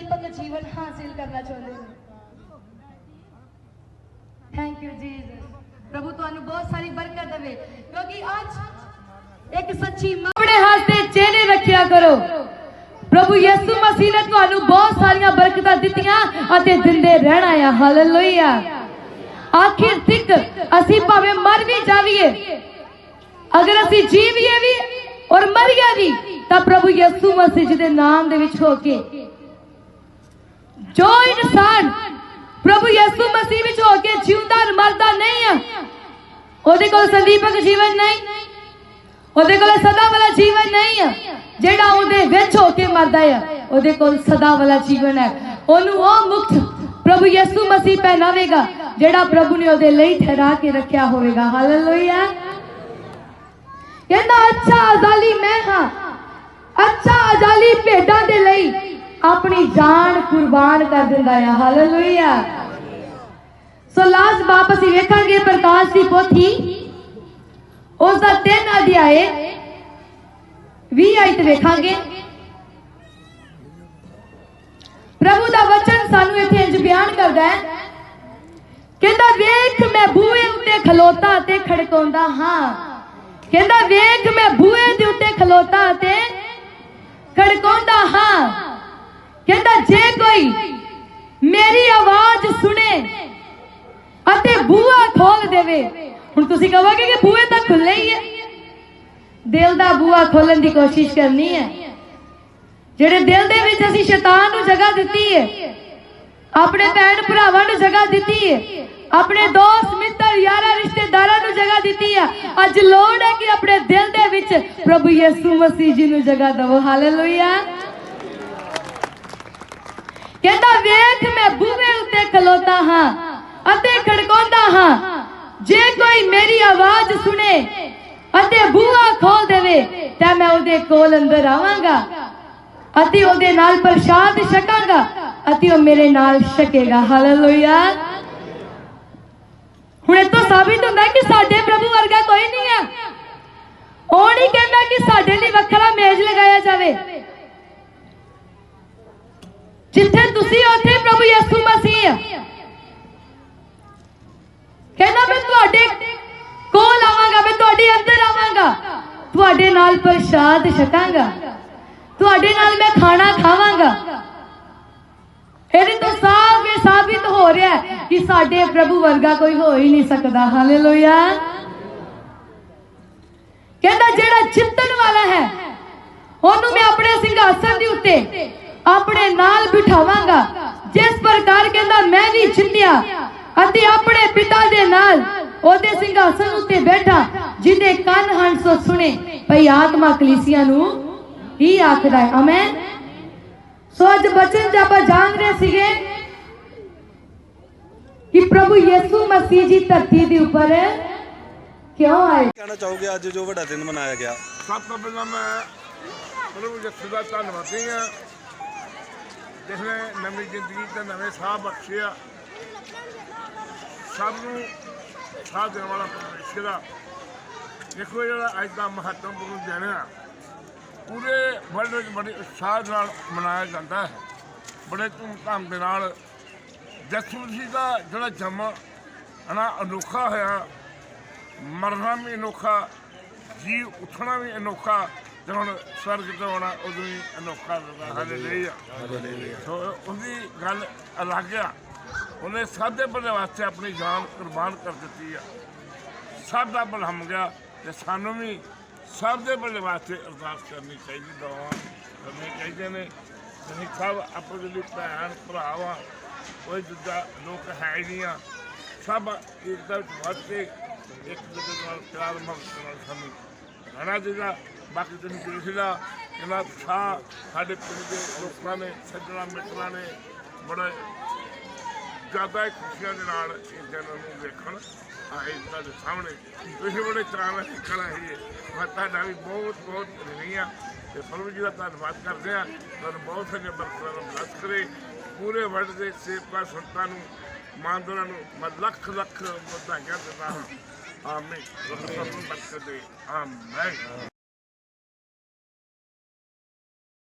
ਦੀਪਕ ਜੀਵਨ ਹਾਸਿਲ ਕਰਨਾ ਚਾਹੁੰਦੇ ਨੇ ਥੈਂਕ ਯੂ ਜੀਸਸ ਪ੍ਰਭੂ ਤੁਹਾਨੂੰ ਬਹੁਤ ਸਾਰੀ ਬਰਕਤ ਦੇਵੇ ਕਿਉਂਕਿ ਅੱਜ ਇੱਕ ਸੱਚੀ ਆਪਣੇ ਹੱਥ ਤੇ ਚਿਹਰੇ ਰੱਖਿਆ ਕਰੋ ਪ੍ਰਭੂ ਯਿਸੂ ਮਸੀਹ ਨੇ ਤੁਹਾਨੂੰ ਬਹੁਤ ਸਾਰੀਆਂ ਬਰਕਤਾਂ ਦਿੱਤੀਆਂ ਅਤੇ ਦਿੰਦੇ ਰਹਿਣਾ ਆ ਹਾਲੇਲੂਇਆ ਆਖਿਰ ਤੱਕ ਅਸੀਂ ਭਾਵੇਂ ਮਰ ਵੀ ਜਾਵੀਏ ਅਗਰ ਅਸੀਂ ਜੀਵੀਏ ਵੀ ਔਰ ਮਰੀਏ ਵੀ ਤਾਂ ਪ੍ਰਭੂ ਯਿਸੂ ਮਸੀਹ ਦੇ ਨਾਮ ਦੇ ਵਿੱਚ ਹੋ ਕੇ ਜੋ ਇਨਸਾਨ ਪ੍ਰਭੂ ਯਿਸੂ ਮਸੀਹ ਵਿੱਚ ਹੋ ਕੇ ਜਿਉਂਦਾ ਮਰਦਾ ਨਹੀਂ ਆ, ਉਹਦੇ ਕੋਲ ਸੰਦੀਪਕ ਜੀਵਨ ਨਹੀਂ, ਉਹਦੇ ਕੋਲ ਸਦਾ ਵਾਲਾ ਜੀਵਨ ਨਹੀਂ ਆ, ਜਿਹੜਾ ਉਹਦੇ ਵਿੱਚ ਹੋ ਕੇ ਮਰਦਾ ਆ, ਉਹਦੇ ਕੋਲ ਸਦਾ ਵਾਲਾ ਜੀਵਨ ਹੈ। ਉਹਨੂੰ ਉਹ ਮੁਕਤ ਪ੍ਰਭੂ ਯਿਸੂ ਮਸੀਹ ਪਹਿਨਾਵੇਗਾ, ਜਿਹੜਾ ਪ੍ਰਭੂ ਨੇ ਉਹਦੇ ਲਈ ਠਹਿਰਾ ਕੇ ਰੱਖਿਆ ਹੋਵੇਗਾ। ਹਾਲੇਲੂਇਆ ਕਹਿੰਦਾ, ਅੱਛਾ ਅਜ਼ਾਲੀ ਮੈਂ ਹਾਂ, ਅੱਛਾ ਅਜ਼ਾਲੀ ਭੇਡਾਂ ਆਪਣੀ ਜਾਨ ਕੁਰਬਾਨ ਕਰ ਦਿੰਦਾ ਹੈ ਹਾਲੇਲੂਇਆ ਸੋ ਲਾਸਟ ਬਾਪ ਅਸੀਂ ਵੇਖਾਂਗੇ ਪ੍ਰਕਾਸ਼ ਦੀ ਪੋਥੀ। ਉਸ ਦਾ 3 ਅਧਿਆਏ 20 ਆਇਤ ਵੇਖਾਂਗੇ। ਪ੍ਰਭੂ ਦਾ ਵਚਨ ਸਾਨੂੰ ਇੱਥੇ ਇੰਜ ਬਿਆਨ ਕਰਦਾ ਹੈ। ਕਹਿੰਦਾ, ਵੇਖ, ਮੈਂ ਬੂਹੇ ਉੱਤੇ ਖਲੋਤਾ ਤੇ ਖੜਕਾਉਂਦਾ ਹਾਂ। ਕਹਿੰਦਾ, ਵੇਖ, ਮੈਂ ਬੂਹੇ ਦੇ ਉੱਤੇ ਖਲੋਤਾ ਤੇ ਖੜਕਾਉਂਦਾ ਹਾਂ ਕਹਿੰਦਾ ਜੇ ਕੋਈ ਮੇਰੀ ਆਵਾਜ਼ ਸੁਣੇ ਅਤੇ ਬੂਹਾ ਖੋਲ ਹੁਣ ਤੁਸੀਂ ਕਹੋਗੇ ਕਿ ਬੂਹੇ ਤਾਂ ਖੁੱਲੇ ਹੀ ਹੈ ਦਿਲ ਦਾ ਬੂਹਾ ਖੋਲਣ ਦੀ ਕੋਸ਼ਿਸ਼ ਕਰਨੀ ਹੈ ਜਿਹੜੇ ਦਿਲ ਦੇ ਵਿੱਚ ਅਸੀਂ ਸ਼ੈਤਾਨ ਨੂੰ ਜਗ੍ਹਾ ਦਿੱਤੀ ਹੈ ਆਪਣੇ ਭੈਣ ਭਰਾਵਾਂ ਨੂੰ ਜਗ੍ਹਾ ਦਿੱਤੀ ਹੈ ਆਪਣੇ ਦੋਸਤ, ਮਿੱਤਰ, ਯਾਰਾਂ, ਰਿਸ਼ਤੇਦਾਰਾਂ ਨੂੰ ਜਗ੍ਹਾ ਦਿੱਤੀ ਹੈ ਅੱਜ ਲੋੜ ਹੈ ਕਿ ਆਪਣੇ ਦਿਲ ਦੇ ਵਿੱਚ ਪ੍ਰਭੂ ਯਿਸੂ ਮਸੀਹ ਜੀ ਨੂੰ ਜਗ੍ਹਾ ਦਿਵੋ। ਹਾਲੇਲੂਇਆ। ਕਹਿੰਦਾ, ਵੇਖ, ਮੈਂ ਬੂਹੇ ਉੱਤੇ ਖਲੋਤਾ ਹਾਂ ਅਤੇ ਖੜਕਾਉਂਦਾ ਹਾਂ। ਜੇ ਕੋਈ ਮੇਰੀ ਆਵਾਜ਼ ਸੁਣੇ ਅਤੇ ਬੂਹਾ ਖੋਲ ਦੇਵੇ, ਤਾਂ ਮੈਂ ਉਹਦੇ ਕੋਲ ਅੰਦਰ ਆਵਾਂਗਾ ਅਤੇ ਉਹਦੇ ਨਾਲ ਪ੍ਰਸ਼ਾਦ ਛਕਾਂਗਾ ਅਤੇ ਉਹ ਮੇਰੇ ਨਾਲ ਛਕੇਗਾ। ਹਾਲੇਲੂਇਆ ਹੁਣ ਇਹ ਤੋਂ ਸਾਬਿਤ ਹੁੰਦਾ ਕਿ ਸਾਡੇ ਪ੍ਰਭੂ ਵਰਗਾ ਕੋਈ ਨਹੀਂ ਆ। ਉਹ ਨਹੀਂ ਕਹਿੰਦਾ ਕਿ ਸਾਡੇ ਲਈ ਵੱਖਰਾ ਮੇਜ਼ ਲਗਾਇਆ ਜਾਵੇ। ਜਿੱਥੇ ਤੁਸੀਂ, ਉੱਥੇ ਪ੍ਰਭੂ ਯਿਸੂ ਮਸੀਹ ਆ ਕਹਿੰਦਾ ਮੈਂ ਤੁਹਾਡੇ ਕੋਲ ਆਵਾਂਗਾ ਮੈਂ ਤੁਹਾਡੇ ਅੰਦਰ ਆਵਾਂਗਾ ਤੁਹਾਡੇ ਨਾਲ ਪ੍ਰਸ਼ਾਦ ਛਕਾਂਗਾ। ਤੁਹਾਡੇ ਨਾਲ ਮੈਂ ਖਾਣਾ ਖਾਵਾਂਗਾ। ਇਹਦੇ ਤੋਂ ਸਾਫ਼ ਇਹ ਸਾਬਿਤ ਹੋ ਰਿਹਾ ਹੈ ਕਿ ਸਾਡੇ ਪ੍ਰਭੂ ਵਰਗਾ ਕੋਈ ਹੋ ਹੀ ਨਹੀਂ ਸਕਦਾ। ਹਾਲੇਲੂਇਆ। ਕਹਿੰਦਾ, ਜਿਹੜਾ ਜਿੱਤਣ ਵਾਲਾ ਹੈ, ਉਹਨੂੰ ਮੈਂ ਆਪਣੇ ਸਿੰਘਾਸਨ ਦੇ ਉੱਤੇ ਆਪਣੇ ਨਾਲ ਬਿਠਾਵਾਂਗਾ। ਜਿਸ ਪ੍ਰਕਾਰ ਕਹਿੰਦਾ, ਮੈਂ ਵੀ ਜਿੱਤਿਆ ਅਤੇ ਆਪਣੇ ਪਿਤਾ ਦੇ ਨਾਲ ਉਹਦੇ ਸਿੰਘਾਸਨ ਉੱਤੇ ਬੈਠਾ ਜਿਹਦੇ ਕੰਨ ਹਨ ਸੋ ਸੁਣੇ। ਭਈ ਆਤਮਾ ਕਲੀਸੀਆਂ ਨੂੰ ਹੀ ਆਖਦਾ ਹੈ। ਆਮੇਨ। ਸੋ ਅੱਜ ਬਚਨ ਚ ਆਪਾਂ ਜਾਣ ਰਹੇ ਸੀਗੇ ਕਿ ਪ੍ਰਭੂ ਯਿਸੂ ਮਸੀਹ ਜੀ ਧਰਤੀ ਦੇ ਉੱਪਰ ਕਿਉਂ ਆਏ? ਕਹਿਣਾ ਚਾਹੋਗੇ ਅੱਜ ਜੋ ਵੱਡਾ ਦਿਨ ਮਨਾਇਆ ਗਿਆ? ਸਭ ਤੋਂ ਪਹਿਲਾਂ ਮੈਂ ਪ੍ਰਭੂ ਯਿਸੂ ਦਾ ਧੰਨਵਾਦੀ ਹਾਂ। ਜਿਸ ਨੇ ਨਵੀਂ ਜ਼ਿੰਦਗੀ ਤੇ ਨਵੇਂ ਸਾਹ ਬਖਸ਼ਿਆ। ਸਭ ਨੂੰ ਸਾਹ ਦੇਣ ਵਾਲਾ ਪਰਮੇਸ਼ਰ ਆ ਦੇਖੋ ਜਿਹੜਾ ਅੱਜ ਦਾ ਮਹੱਤਵਪੂਰਨ ਦਿਨ ਆ। ਪੂਰੇ ਵਰਲਡ ਵਿੱਚ ਬੜੇ ਉਤਸ਼ਾਹ ਨਾਲ ਮਨਾਇਆ ਜਾਂਦਾ ਹੈ। ਬੜੇ ਧੂਮਧਾਮ ਦੇ ਨਾਲ ਯਿਸੂ ਮਸੀਹ ਦਾ ਜਿਹੜਾ ਜਨਮ ਹਨਾ ਅਨੋਖਾ ਹੋਇਆ। ਮਰਨਾ ਵੀ ਅਨੋਖਾ ਜੀ ਉੱਠਣਾ ਵੀ ਅਨੋਖਾ ਤੇ ਹੁਣ ਸਵਰਗ ਤੋਂ ਆਉਣਾ ਉਦੋਂ ਵੀ ਅਨੋਖਾ ਲੱਗਾ ਹਾਲੇਲੂਇਆ। ਸੋ ਉਹਦੀ ਗੱਲ ਅਲੱਗ ਆ। ਉਹਨੇ ਸਭ ਦੇ ਭਲੇ ਵਾਸਤੇ ਆਪਣੀ ਜਾਨ ਕੁਰਬਾਨ ਕਰ ਦਿੱਤੀ ਆ। ਸਭ ਦਾ ਭਲਾ ਹੋ ਗਿਆ ਤੇ ਸਾਨੂੰ ਵੀ ਸਭ ਦੇ ਭਲੇ ਵਾਸਤੇ ਅਰਦਾਸ ਕਰਨੀ ਚਾਹੀਦੀ, ਦੁਆਵਾਂ ਕਰਨੀ ਚਾਹੀਦੇ ਨੇ। ਅਸੀਂ ਸਭ ਆਪਣੇ ਲਈ ਭੈਣ, ਭਰਾਵਾਂ, ਕੋਈ ਦੂਜਾ ਲੋਕ ਹੈ ਹੀ ਨਹੀਂ ਆ। ਸਭ ਇੱਕ ਵਿੱਚ ਵੱਧ ਕੇ ਇੱਕ ਦੂਜੇ ਨਾਲ ਪਿਆਰ, ਮੁਹੱਬਤ ਨਾਲ ਸਾਨੂੰ ਰਹਿਣਾ ਚਾਹੀਦਾ। ਬਾਕੀ ਤੁਸੀਂ ਦੇਖ ਲਿਆ, ਇਹਨਾਂ ਸਾਹ ਸਾਡੇ ਪਿੰਡ ਦੇ ਲੋਕਾਂ ਨੇ, ਸੱਜਣਾ ਮਿੱਤਰਾਂ ਨੇ, ਬੜਾ ਜ਼ਿਆਦਾ ਹੀ ਖੁਸ਼ੀਆਂ ਦੇ ਨਾਲ ਇਹ ਦਿਨ ਨੂੰ ਵੇਖਣ ਆਏ ਤੁਹਾਡੇ ਸਾਹਮਣੇ। ਤੁਸੀਂ ਬੜੇ ਚਾਅ ਨਾਲ ਨਿਕਲ ਆਏ ਜੀ। ਮੈਂ ਤੁਹਾਡਾ ਵੀ ਬਹੁਤ ਬਹੁਤ ਧੰਨਵਾਦੀ ਆ ਤੇ ਪ੍ਰਭੂ ਜੀ ਦਾ ਧੰਨਵਾਦ ਕਰਦੇ ਆ ਤੁਹਾਨੂੰ ਬਹੁਤ ਸਾਰੀਆਂ ਬਰਕਤਾਂ ਨੂੰ ਬਲਸ ਕਰੇ। ਪੂਰੇ ਵਰਲਡ ਦੇ ਸੇਵਕਾਂ, ਸੰਤਾਂ ਨੂੰ, ਮਾਨਦਰਾਂ ਨੂੰ ਮੈਂ ਲੱਖ ਲੱਖ ਵਧਾਈਆਂ ਦਿੰਦਾ ਹਾਂ। ਆਮੀਨ। ਰੱਬ ਤੁਹਾਨੂੰ ਬਰਕਤ ਦੇ ਆਮੀਨ।